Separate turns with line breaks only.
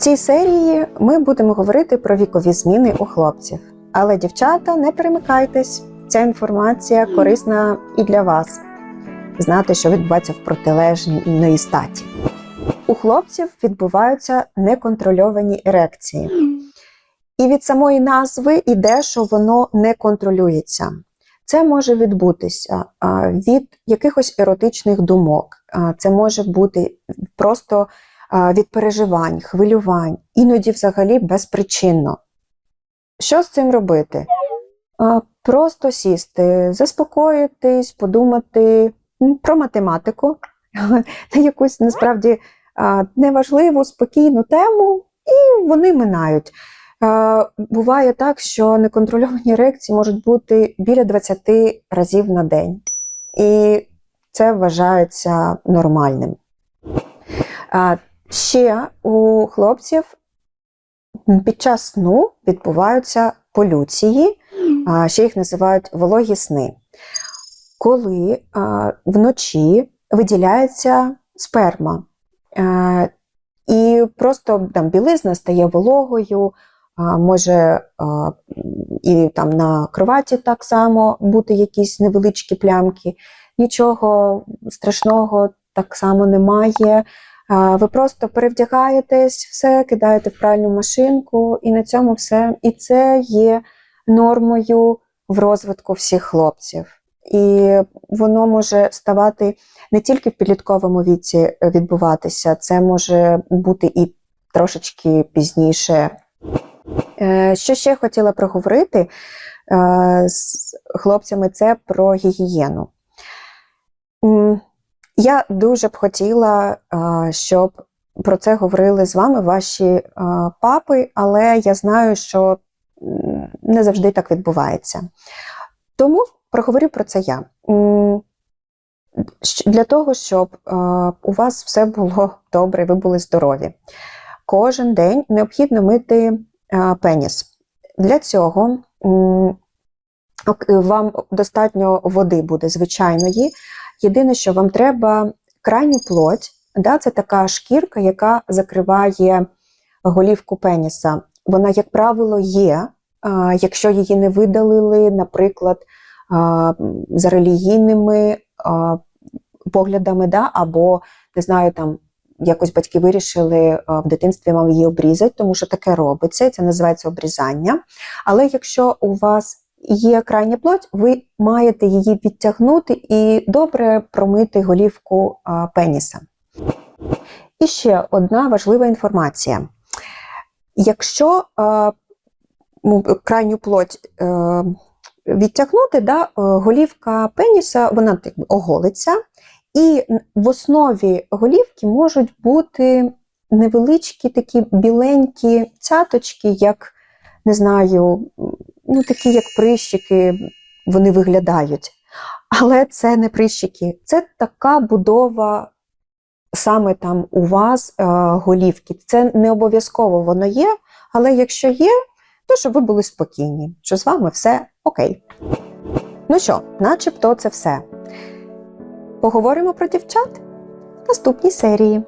цій серії ми будемо говорити про вікові зміни у хлопців. Але, дівчата, не перемикайтесь. Ця інформація корисна і для вас. Знати, що відбувається в протилежній статі. У хлопців відбуваються неконтрольовані ерекції. І від самої назви йде, що воно не контролюється. Це може відбутися від якихось еротичних думок. Це може бути просто від переживань, хвилювань, іноді взагалі безпричинно. Що з цим робити? Просто сісти, заспокоїтись, подумати про математику, на якусь насправді неважливу, спокійну тему, і вони минають. Буває так, що неконтрольовані ерекції можуть бути біля 20 разів на день, і це вважається нормальним. Ще у хлопців під час сну відбуваються полюції, ще їх називають вологі сни, коли вночі виділяється сперма. Е, І просто там білизна стає вологою, може і там на кроваті так само бути якісь невеличкі плямки. Нічого страшного так само немає. Ви просто перевдягаєтесь, все кидаєте в пральну машинку, і на цьому все. І це є нормою в розвитку всіх хлопців. І воно може ставати не тільки в підлітковому віці е, відбуватися, це може бути і трошечки пізніше. Е, Що ще хотіла проговорити е, з хлопцями, це про гігієну. Я дуже б хотіла, е, щоб про це говорили з вами ваші е, папи, але я знаю, що не завжди так відбувається. Тому проговорю про це я. Для того, щоб е, у вас все було добре, ви були здорові. Кожен день необхідно мити пеніс. Для цього вам достатньо води буде звичайної. Єдине, що вам треба крайню плоть, да, це така шкірка, яка закриває голівку пеніса. Вона, як правило, є. Якщо її не видалили, наприклад, за релігійними поглядами, да, або не знаю, там якось батьки вирішили в дитинстві вам її обрізати, тому що таке робиться, це називається обрізання. Але якщо у вас є крайня плоть, ви маєте її відтягнути і добре промити голівку пеніса. І ще одна важлива інформація. Якщо ну, крайню плоть е, відтягнути, да, е, голівка пеніса вона так оголиться, і в основі голівки можуть бути невеличкі такі біленькі цяточки, як не знаю, ну такі як прищики, вони виглядають. Але це не прищики, це така будова саме там у вас е, голівки. Це не обов'язково воно є, але якщо є, то щоб ви були спокійні, що з вами все окей. Ну що, начебто це все. Поговоримо про дівчат в наступній серії.